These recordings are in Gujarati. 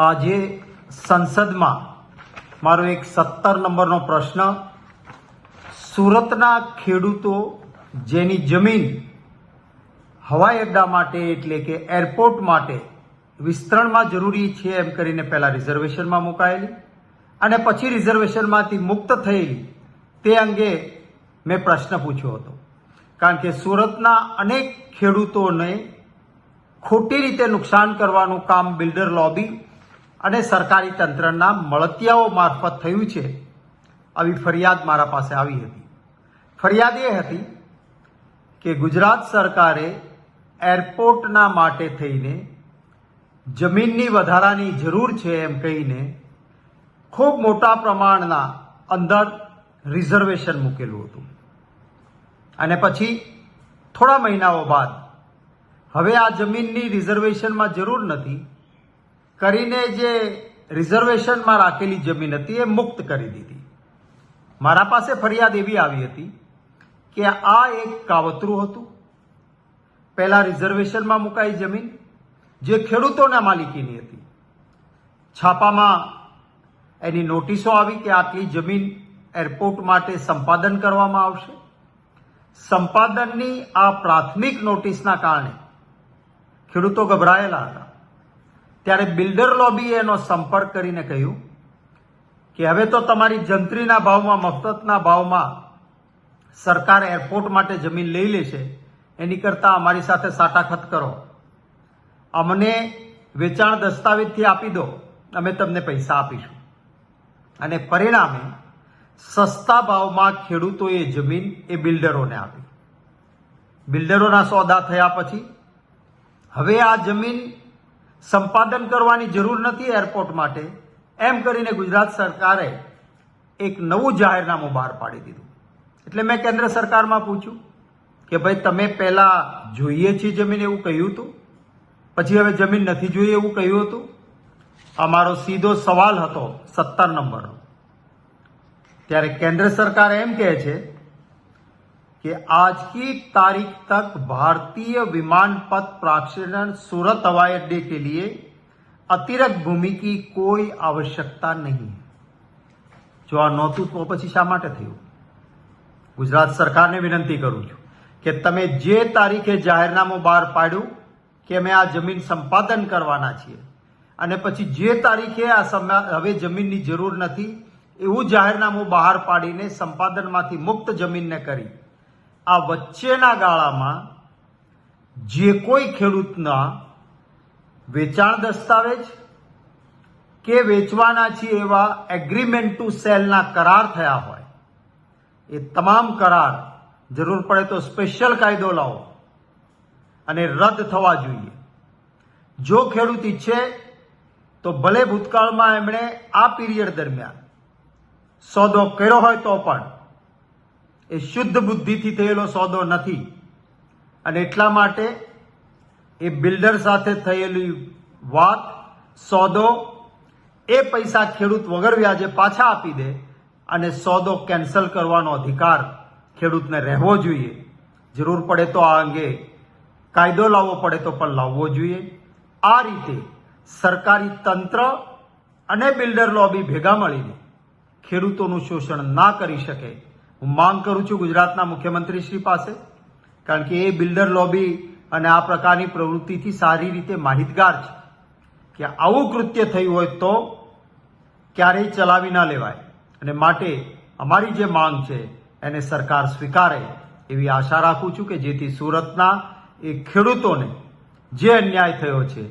આજે સંસદમાં મારો એક સત્તર નંબરનો પ્રશ્ન, સુરતના ખેડૂતો જેની જમીન હવાઈ અડ્ડા માટે એટલે કે એરપોર્ટ માટે વિસ્તરણમાં જરૂરી છે એમ કરીને પહેલાં રિઝર્વેશનમાં મુકાયેલી અને પછી રિઝર્વેશનમાંથી મુક્ત થયેલી તે અંગે મેં પ્રશ્ન પૂછ્યો હતો. કારણ કે સુરતના અનેક ખેડૂતોને ખોટી રીતે નુકસાન કરવાનું કામ બિલ્ડર લોબી અને સરકારી તંત્રના મળતિયાઓ મારફત થયું છે, આવી ફરિયાદ મારા પાસે આવી હતી. ફરિયાદ એ હતી કે ગુજરાત સરકારે એરપોર્ટના માટે થઈને જમીનની વધારાની જરૂર છે એમ કહીને ખૂબ મોટા પ્રમાણના અંદર રિઝર્વેશન મૂકેલું હતું. અને પછી થોડા મહિનાઓ બાદ, હવે આ જમીનની રિઝર્વેશનમાં જરૂર નથી કરીને જે રિઝર્વેશનમાં રાખેલી જમીન હતી એ મુક્ત કરી દીધી. મારા પાસે ફરિયાદ એવી આવી હતી કે આ એક કાવતરું હતું. પહેલા રિઝર્વેશનમાં મુકાઈ જમીન, જે ખેડૂતોના માલિકીની હતી. છાપામાં એની નોટિસો આવી કે આટલી જમીન એરપોર્ટ માટે સંપાદન કરવામાં આવશે. સંપાદનની આ પ્રાથમિક નોટિસના કારણે ખેડૂતો ગભરાયેલા હતા. ત્યારે બિલ્ડર લોબીએ એનો સંપર્ક કરીને કહ્યું કે હવે તો તમારી જંત્રીના ભાવમાં, મફતના ભાવમાં સરકાર એરપોર્ટ માટે જમીન લઈ લેશે. એની કરતાં અમારી સાથે સાટાખત કરો. અમને વેચાણ દસ્તાવેજથી આપી દો. અમે તમને પૈસા આપીશું. અને પરિણામે સસ્તા ભાવમાં ખેડૂતોએ જમીન એ બિલ્ડરોને આપી. બિલ્ડરોના સોદા થયા પછી હવે આ જમીન સંપાદન કરવાની જરૂર નથી એરપોર્ટ માટે. એમ કરીને ગુજરાત સરકારે એક નવું જાહેરનામું બહાર પાડી દીધું. એટલે મેં કેન્દ્ર સરકારમાં પૂછ્યું કે ભાઈ, તમે પહેલા જોઈએ છીએ જમીન એવું કહ્યું હતું? પછી હવે જમીન નથી જોઈએ એવું કહ્યું હતું? આ મારો સીધો સવાલ હતો સત્તર નંબરનો. ત્યારે કેન્દ્ર સરકાર એમ કહે છે कि आज की तारीख तक भारतीय विमानपथ प्राक्षरण सूरत हवाई अड्डे के लिए अतिरिक्त भूमि की कोई आवश्यकता नहीं है જો આ નહોતું તો પછી શા માટે થયું ગુજરાત સરકારને વિનંતી કરું છું કે તમે જે તારીખે જાહેરનામું બહાર પાડ્યું કે અમે આ જમીન સંપાદન કરવાના છીએ અને પછી જે તારીખે આ સમા- હવે જમીનની જરૂર નથી એવું જાહેરનામું બહાર પાડીને સંપાદનમાંથી મુક્ત જમીનને કરી આ વચ્ચેના ગાળામાં જે કોઈ ખેડૂતના વેચાણ દસ્તાવેજ કે વેચવાના છે એવા એગ્રીમેન્ટ ટુ સેલના કરાર થયા હોય, એ તમામ કરાર જરૂર પડે તો સ્પેશિયલ કાયદો લાવો અને રદ થવા જોઈએ. જો ખેડૂત ઈચ્છે તો ભલે ભૂતકાળમાં એમણે આ પીરિયડ દરમિયાન સોદો કર્યો હોય તો પણ એ શુદ્ધ બુદ્ધિથી થયેલો સોદો નથી. અને એટલા માટે એ બિલ્ડર સાથે થયેલી વાત, સોદો, એ પૈસા ખેડૂત વગર વ્યાજે પાછા આપી દે અને સોદો કેન્સલ કરવાનો અધિકાર ખેડૂતને રહેવો જોઈએ. જરૂર પડે તો આ અંગે કાયદો લાવવો પડે તો પણ લાવવો જોઈએ. આ રીતે સરકારી તંત્ર અને બિલ્ડર લોબી ભેગા મળીને ખેડૂતોનું શોષણ ના કરી શકે હું માંગ કરું છું ગુજરાતના મુખ્યમંત્રી શ્રી પાસે, કારણ કે એ બિલ્ડર લોબી અને આ પ્રકારની પ્રવૃત્તિથી સારી રીતે માહિતગાર છે. કે આવું કૃત્ય થયું હોય તો ક્યારેય ચલાવી ના લેવાય. અને માટે અમારી જે માંગ છે, એને સરકાર સ્વીકારે એવી આશા રાખું છું કે જેથી સુરતના એ ખેડૂતોને જે અન્યાય થયો છે,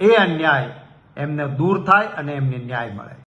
એ અન્યાય એમને દૂર થાય અને એમને ન્યાય મળે.